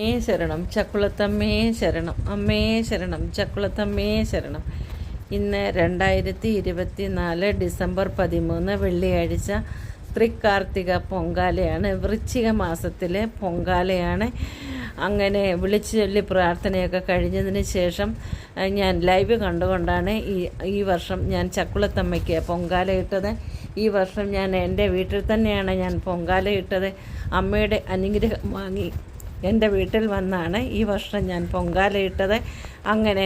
അമ്മേ ശരണം. ചക്കുളത്തമ്മേ ശരണം. അമ്മേ ശരണം. ചക്കുളത്തമ്മേ ശരണം. ഇന്ന് രണ്ടായിരത്തി ഇരുപത്തി നാല് ഡിസംബർ പതിമൂന്ന് വെള്ളിയാഴ്ച തൃക്കാർത്തിക പൊങ്കാലയാണ്. വൃശ്ചിക മാസത്തിലെ പൊങ്കാലയാണ്. അങ്ങനെ വിളിച്ചു ചൊല്ലി പ്രാർത്ഥനയൊക്കെ കഴിഞ്ഞതിന് ശേഷം ഞാൻ ലൈവ് കണ്ടുകൊണ്ടാണ് ഈ ഈ വർഷം ഞാൻ ചക്കുളത്തമ്മയ്ക്ക് പൊങ്കാല ഇട്ടത്. ഈ വർഷം ഞാൻ എന്റെ വീട്ടിൽ തന്നെയാണ് ഞാൻ പൊങ്കാല ഇട്ടത്. അമ്മയുടെ അനുഗ്രഹം വാങ്ങി എന്റെ വീട്ടിൽ വന്നാണ് ഈ വർഷം ഞാൻ പൊങ്കാലയിട്ടത് അങ്ങനെ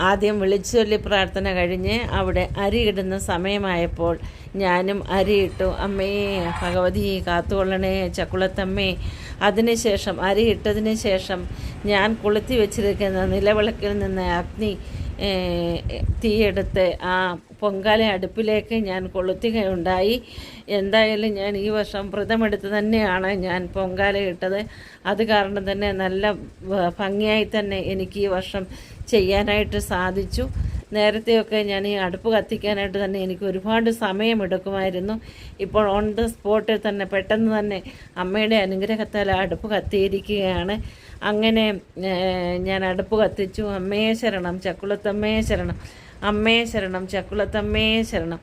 ആദ്യം വിളിച്ചൊല്ലി പ്രാർത്ഥന കഴിഞ്ഞ് അവിടെ അരിയിടുന്ന സമയമായപ്പോൾ ഞാനും അരിയിട്ടു അമ്മേ ഭഗവതി കാത്തുകൊള്ളണേ ചക്കുളത്തമ്മേ. അതിനുശേഷം അരി ഇട്ടതിന് ശേഷം ഞാൻ കൊളുത്തി വെച്ചിരിക്കുന്ന നിലവിളക്കിൽ നിന്ന് അഗ്നി തീയെടുത്ത് ആ പൊങ്കാല അടുപ്പിലേക്ക് ഞാൻ കൊളുത്തുകയുണ്ടായി. എന്തായാലും ഞാൻ ഈ വർഷം വ്രതമെടുത്ത് തന്നെയാണ് ഞാൻ പൊങ്കാല ഇട്ടത്. അത് കാരണം തന്നെ നല്ല ഭംഗിയായി തന്നെ എനിക്ക് ഈ വർഷം ചെയ്യാനായിട്ട് സാധിച്ചു. നേരത്തെയൊക്കെ ഞാൻ ഈ അടുപ്പ് കത്തിക്കാനായിട്ട് തന്നെ എനിക്ക് ഒരുപാട് സമയമെടുക്കുമായിരുന്നു. ഇപ്പോൾ ഓൺ ദ സ്പോട്ടിൽ തന്നെ പെട്ടെന്ന് തന്നെ അമ്മയുടെ അനുഗ്രഹത്താൽ അടുപ്പ് കത്തിയിരിക്കുകയാണ്. അങ്ങനെ ഞാൻ അടുപ്പ് കത്തിച്ചു. അമ്മയെ ശരണം ചക്കുളത്തമ്മയെ ശരണം. അമ്മയെ ശരണം ചക്കുളത്തമ്മേ ശരണം.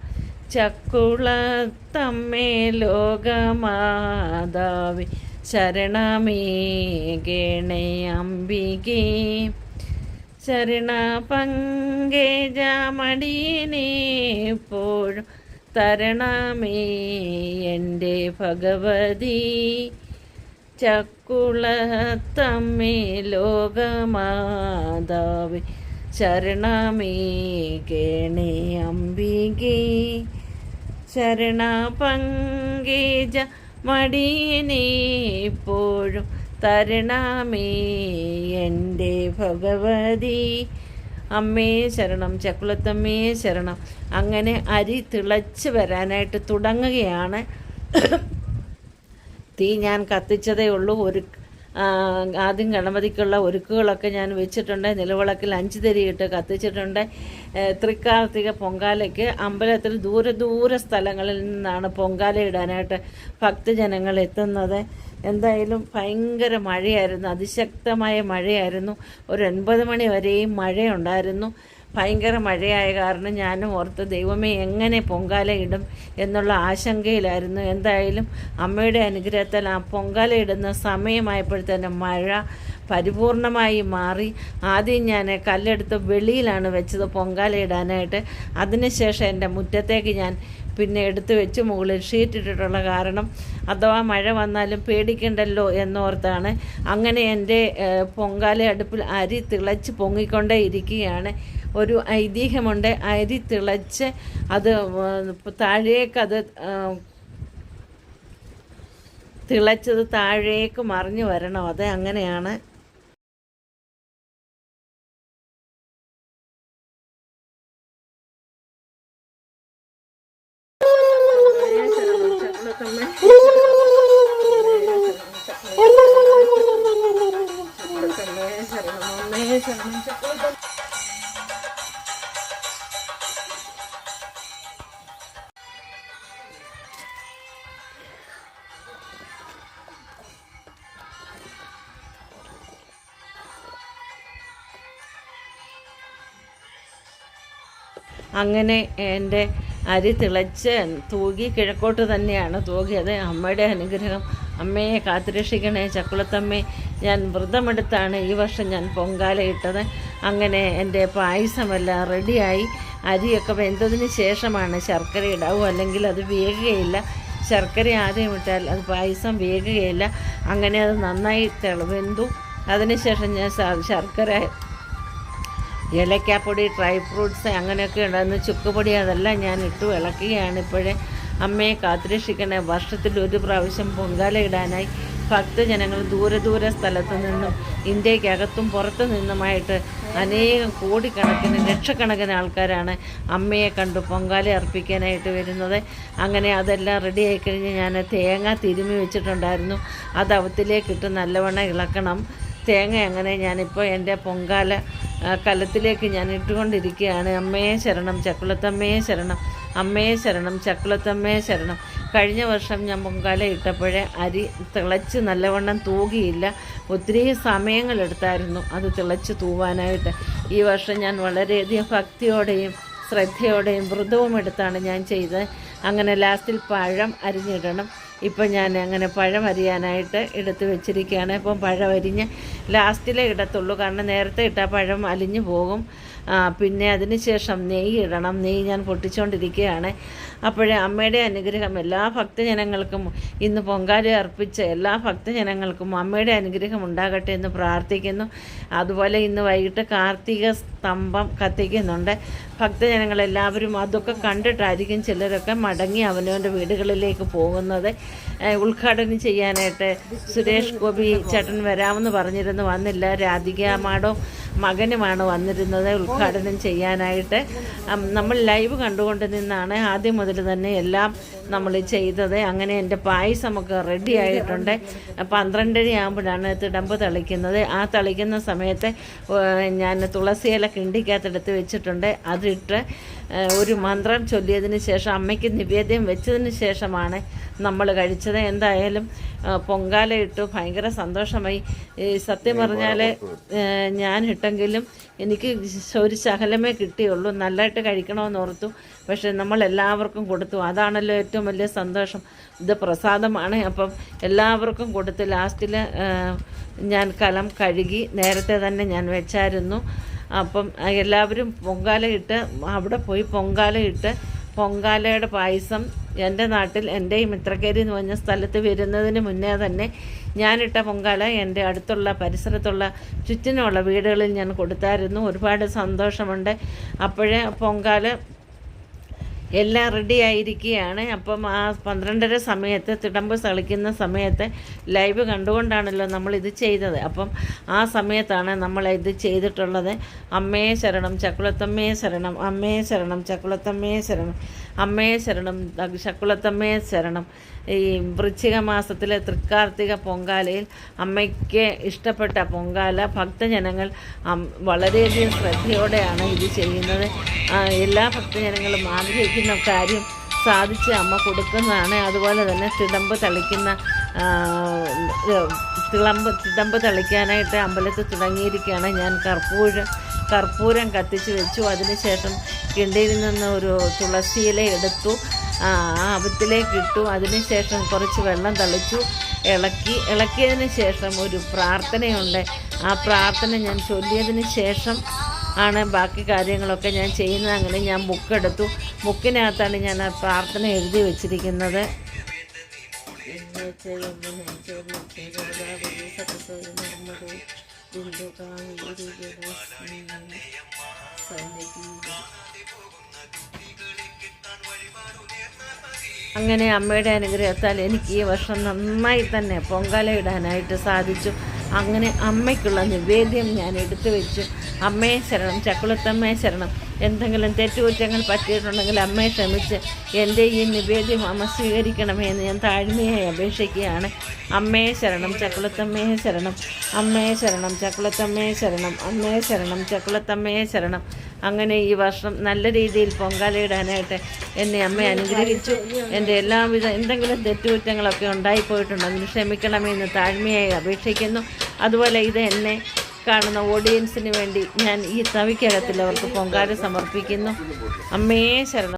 ചക്കുളത്തമ്മേ ലോകമാതാവി ശരണമേ ഗണേ അംബികേ. ശരണ പങ്കേജമടിയനെപ്പോഴും തരണമേ എന്റെ ഭഗവതി. ചക്കുളത്തമ്മേ ലോകമാതാവേ ശരണമേ ഗണേ അംബികേ. ശരണ പങ്കേജ മടിയനെപ്പോഴും തരണമേ എന്റെ ഭഗവതി. അമ്മേ ശരണം ചക്കുളത്തമ്മേ ശരണം. അങ്ങനെ അരി തിളച്ച് വരാനായിട്ട് തുടങ്ങുകയാണ്. തീ ഞാൻ കത്തിച്ചതേ ഉള്ളൂ. ഒരു ആദ്യം ഗണപതിക്കുള്ള ഒരുക്കുകളൊക്കെ ഞാൻ വെച്ചിട്ടുണ്ട്. നിലവിളക്കിൽ അഞ്ച് തിരിയിട്ട് കത്തിച്ചിട്ടുണ്ട്. തൃക്കാർത്തിക പൊങ്കാലയ്ക്ക് അമ്പലത്തിൽ ദൂരെ ദൂരെ സ്ഥലങ്ങളിൽ നിന്നാണ് പൊങ്കാല ഇടാനായിട്ട് ഭക്തജനങ്ങൾ എത്തുന്നത്. എന്തായാലും ഭയങ്കര മഴയായിരുന്നു. അതിശക്തമായ മഴയായിരുന്നു. ഒരു ഒൻപത് മണി വരെയും മഴയുണ്ടായിരുന്നു. ഭയങ്കര മഴയായ കാരണം ഞാനും ഓർത്ത് ദൈവമേ എങ്ങനെ പൊങ്കാല ഇടും എന്നുള്ള ആശങ്കയിലായിരുന്നു. എന്തായാലും അമ്മയുടെ അനുഗ്രഹത്താൽ ആ പൊങ്കാല ഇടുന്ന സമയമായപ്പോഴത്തേനും മഴ പരിപൂർണമായി മാറി. ആദ്യം ഞാൻ കല്ലെടുത്ത് വെളിയിലാണ് വെച്ചത് പൊങ്കാല ഇടാനായിട്ട്. അതിനുശേഷം എന്റെ മുറ്റത്തേക്ക് ഞാൻ പിന്നെ എടുത്തു വെച്ച് മുകളിൽ ഷീറ്റ് ഇട്ടിട്ടുള്ള കാരണം അഥവാ മഴ വന്നാലും പേടിക്കണ്ടല്ലോ എന്നോർത്താണ്. അങ്ങനെ എന്റെ പൊങ്കാല അടുപ്പിൽ അരി തിളച്ച് പൊങ്ങിക്കൊണ്ടേ ഇരിക്കുകയാണ്. ഒരു ഐതിഹ്യമുണ്ട്. അരി തിളച്ച് അത് താഴേക്കത് താഴേക്ക് അത് തിളച്ചത് താഴേക്ക് മറിഞ്ഞു വരണം. അത് അങ്ങനെയാണ്. അങ്ങനെ എന്റെ അരി തിളച്ച് തൂകി കിഴക്കോട്ട് തന്നെയാണ് തൂകിയത്. അമ്മയുടെ അനുഗ്രഹം. അമ്മയെ കാത്തുരക്ഷിക്കണേ. ചക്കുളത്തമ്മേ ഞാൻ വ്രതമെടുത്താണ് ഈ വർഷം ഞാൻ പൊങ്കാലയിട്ടത് അങ്ങനെ എന്റെ പായസമെല്ലാം റെഡിയായി. അരിയൊക്കെ വെന്തതിന് ശേഷമാണ് ശർക്കര ഇടാവൂ. അല്ലെങ്കിൽ അത് വേകുകയില്ല. ശർക്കര ആദ്യം ഇട്ടാൽ അത് പായസം വേകുകയില്ല. അങ്ങനെ അത് നന്നായി തിളവെന്തു അതിനുശേഷം ഞാൻ ശർക്കര ഏലക്കാപ്പൊടി ഡ്രൈ ഫ്രൂട്ട്സ് അങ്ങനെയൊക്കെ ഉണ്ടായിരുന്നു. ചുക്കുപൊടി അതെല്ലാം ഞാൻ ഇട്ടു ഇളക്കുകയാണ് ഇപ്പോഴേ. അമ്മയെ കാത്തുരക്ഷിക്കണേ. വർഷത്തിൽ ഒരു പ്രാവശ്യം പൊങ്കാല ഇടാനായി ഭക്തജനങ്ങൾ ദൂരെ ദൂരെ സ്ഥലത്തു നിന്നും ഇന്ത്യക്കകത്തും പുറത്തു നിന്നുമായിട്ട് അനേകം കോടിക്കണക്കിന് ലക്ഷക്കണക്കിന് ആൾക്കാരാണ് അമ്മയെ കണ്ടു പൊങ്കാല അർപ്പിക്കാനായിട്ട് വരുന്നത്. അങ്ങനെ അതെല്ലാം റെഡി ആയി കഴിഞ്ഞ് ഞാൻ തേങ്ങ തിരുമി വെച്ചിട്ടുണ്ടായിരുന്നു. അത് അവത്തിലേക്കിട്ട് നല്ലവണ്ണം ഇളക്കണം. തേങ്ങ അങ്ങനെ ഞാനിപ്പോൾ എന്റെ പൊങ്കാല കലത്തിലേക്ക് ഞാൻ ഇട്ടുകൊണ്ടിരിക്കുകയാണ്. അമ്മയെ ശരണം ചക്കുളത്തമ്മയെ ശരണം അമ്മയെ ശരണം ചക്കുളത്തമ്മയെ ശരണം. കഴിഞ്ഞ വർഷം ഞാൻ പൊങ്കാല ഇട്ടപ്പോഴേ അരി തിളച്ച് നല്ലവണ്ണം തൂകിയില്ല. ഒത്തിരി സമയങ്ങളെടുത്തായിരുന്നു അത് തിളച്ച് തൂവാനായിട്ട്. ഈ വർഷം ഞാൻ വളരെയധികം ഭക്തിയോടെയും ശ്രദ്ധയോടെയും വ്രതവും എടുത്താണ് ഞാൻ ചെയ്തത്. അങ്ങനെ ലാസ്റ്റിൽ പഴം അരിഞ്ഞിടണം. ഇപ്പം ഞാൻ അങ്ങനെ പഴം അരിയാനായിട്ട് എടുത്ത് വെച്ചിരിക്കുകയാണ്. ഇപ്പം പഴം അരിഞ്ഞ് ലാസ്റ്റിലേ ഇടത്തുള്ളൂ. കാരണം നേരത്തെ ഇട്ടാൽ പഴം അലിഞ്ഞു പോകും. പിന്നെ അതിന് ശേഷം നെയ്യ് ഇടണം. നെയ്യ് ഞാൻ പൊട്ടിച്ചുകൊണ്ടിരിക്കുകയാണ് അപ്പോഴേ അമ്മയുടെ അനുഗ്രഹം എല്ലാ ഭക്തജനങ്ങൾക്കും ഇന്ന് പൊങ്കാല അർപ്പിച്ച എല്ലാ ഭക്തജനങ്ങൾക്കും അമ്മയുടെ അനുഗ്രഹം ഉണ്ടാകട്ടെ എന്ന് പ്രാർത്ഥിക്കുന്നു. അതുപോലെ ഇന്ന് വൈകിട്ട് കാർത്തിക സ്തംഭം കത്തിക്കുന്നുണ്ട്. ഭക്തജനങ്ങളെല്ലാവരും അതൊക്കെ കണ്ടിട്ടായിരിക്കും ചിലരൊക്കെ മടങ്ങി അവനവന്റെ വീടുകളിലേക്ക് പോകുന്നത്. ഉദ്ഘാടനം ചെയ്യാനായിട്ട് സുരേഷ് ഗോപി ചേട്ടൻ വരാമെന്ന് പറഞ്ഞിരുന്നു. വന്നില്ല. രാധിക മാഡോ മകനുമാണ് വന്നിരുന്നത് ഉദ്ഘാടനം ചെയ്യാനായിട്ട്. നമ്മൾ ലൈവ് കണ്ടുകൊണ്ട് നിന്നാണ് ആദ്യം മുതൽ തന്നെ എല്ലാം നമ്മൾ ചെയ്തത്. അങ്ങനെ എന്റെ പായസമൊക്കെ റെഡി ആയിട്ടുണ്ട്. പന്ത്രണ്ടര ആകുമ്പോഴാണ് തിടമ്പ് തളിക്കുന്നത്. ആ തളിക്കുന്ന സമയത്ത് ഞാൻ തുളസിയില കിണ്ടിക്കകത്തെടുത്ത് വെച്ചിട്ടുണ്ട്. അതിട്ട് ഒരു മന്ത്രം ചൊല്ലിയതിന് ശേഷം അമ്മയ്ക്ക് നിവേദ്യം വെച്ചതിന് ശേഷമാണ് നമ്മൾ കഴിച്ചത്. എന്തായാലും പൊങ്കാല ഇട്ടു. ഭയങ്കര സന്തോഷമായി. സത്യം പറഞ്ഞാൽ ഞാൻ ഇട്ടെങ്കിലും എനിക്ക് ഒരു ശകലമേ കിട്ടിയുള്ളൂ. നല്ലതായിട്ട് കഴിക്കണമെന്ന് ഓർത്തു. പക്ഷേ നമ്മൾ എല്ലാവർക്കും കൊടുത്തു. അതാണല്ലോ ഏറ്റവും വലിയ സന്തോഷം. ഇത് പ്രസാദമാണ്. അപ്പം എല്ലാവർക്കും കൊടുത്ത് ലാസ്റ്റിൽ ഞാൻ കലം കഴുകി നേരത്തെ തന്നെ ഞാൻ വെച്ചായിരുന്നു. അപ്പം എല്ലാവരും പൊങ്കാല ഇട്ട് അവിടെ പോയി പൊങ്കാല ഇട്ട് പൊങ്കാലയുടെ പായസം എന്റെ നാട്ടിൽ എന്റെ ഈ മിത്രക്കേരി എന്ന് പറഞ്ഞ സ്ഥലത്ത് വരുന്നതിന് മുന്നേ തന്നെ ഞാനിട്ട പൊങ്കാല എന്റെ അടുത്തുള്ള പരിസരത്തുള്ള ചുറ്റിനുമുള്ള വീടുകളിൽ ഞാൻ കൊടുത്തായിരുന്നു. ഒരുപാട് സന്തോഷമുണ്ട്. അപ്പോഴേ പൊങ്കാല എല്ലാം റെഡി ആയിരിക്കുകയാണ്. അപ്പം ആ പന്ത്രണ്ടര സമയത്ത് തിടമ്പ് തളിക്കുന്ന സമയത്ത് ലൈവ് കണ്ടുകൊണ്ടാണല്ലോ നമ്മളിത് ചെയ്തത്. അപ്പം ആ സമയത്താണ് ഇത് ചെയ്തിട്ടുള്ളത്. അമ്മയെ ശരണം ചക്കുളത്തമ്മയെ ശരണം അമ്മയെ ശരണം ചക്കുളത്തമ്മയെ ശരണം. അമ്മയെ ശരണം ശക്കുളത്തമ്മയെ ശരണം. ഈ വൃശ്ചിക മാസത്തിലെ തൃക്കാർത്തിക പൊങ്കാലയിൽ അമ്മയ്ക്ക് ഇഷ്ടപ്പെട്ട പൊങ്കാല ഭക്തജനങ്ങൾ വളരെയധികം ശ്രദ്ധയോടെയാണ് ഇത് ചെയ്യുന്നത്. എല്ലാ ഭക്തജനങ്ങളും ആഗ്രഹിക്കുന്ന കാര്യം സാധിച്ച് അമ്മ കൊടുക്കുന്നതാണ്. അതുപോലെ തന്നെ തിടമ്പ് തളിക്കുന്ന തിളമ്പ് തിടമ്പ് തളിക്കാനായിട്ട് അമ്പലത്തിൽ തുടങ്ങിയിരിക്കുകയാണ്. ഞാൻ കർപ്പൂരം കർപ്പൂരം കത്തിച്ച് വെച്ചു. അതിനുശേഷം കിണ്ടിയിൽ നിന്ന് ഒരു തുളസിയില എടുത്തു ആ അപത്തിലേക്ക് ഇട്ടു. അതിനുശേഷം കുറച്ച് വെള്ളം തളിച്ചു ഇളക്കി. ഇളക്കിയതിന് ശേഷം ഒരു പ്രാർത്ഥനയുണ്ട്. ആ പ്രാർത്ഥന ഞാൻ ചൊല്ലിയതിന് ശേഷം ആണ് ബാക്കി കാര്യങ്ങളൊക്കെ ഞാൻ ചെയ്യുന്നത്. അങ്ങനെ ഞാൻ ബുക്കെടുത്തു ബുക്കിനകത്താണ് ഞാൻ ആ പ്രാർത്ഥന എഴുതി വെച്ചിരിക്കുന്നത്. അങ്ങനെ അമ്മയുടെ അനുഗ്രഹത്താൽ എനിക്ക് ഈ വർഷം നന്നായി തന്നെ പൊങ്കാല ഇടാനായിട്ട് സാധിച്ചു. അങ്ങനെ അമ്മയ്ക്കുള്ള നിവേദ്യം ഞാൻ എടുത്തു വെച്ചു അമ്മയെ ശരണം ചക്കുളത്തമ്മയെ ശരണം. എന്തെങ്കിലും തെറ്റുകുറ്റങ്ങൾ പറ്റിയിട്ടുണ്ടെങ്കിൽ അമ്മയെ ക്ഷമിച്ച് എന്റെ ഈ നിവേദ്യം അമ്മ സ്വീകരിക്കണമേ എന്ന് ഞാൻ താഴ്മയായി അപേക്ഷിക്കുകയാണ്. അമ്മയെ ശരണം ചക്കുളത്തമ്മയെ ശരണം. അമ്മയെ ശരണം ചക്കുളത്തമ്മയെ ശരണം. അമ്മയെ ശരണം ചക്കുളത്തമ്മയെ ശരണം. അങ്ങനെ ഈ വർഷം നല്ല രീതിയിൽ പൊങ്കാലയിടാനായിട്ട് എന്നെ അമ്മ അനുഗ്രഹിച്ചു. എന്റെ എല്ലാവിധ എന്തെങ്കിലും തെറ്റുകുറ്റങ്ങളൊക്കെ ഉണ്ടായിപ്പോയിട്ടുണ്ടെങ്കിൽ ക്ഷമിക്കണമെന്ന് താഴ്മയായി അപേക്ഷിക്കുന്നു. അതുപോലെ ഇത് എന്നെ കാണുന്ന ഓഡിയൻസിന് വേണ്ടി ഞാൻ ഈ തവിക്കകത്തിൽ അവർക്ക് പൊങ്കാല സമർപ്പിക്കുന്നു. അമ്മേ ശരണം.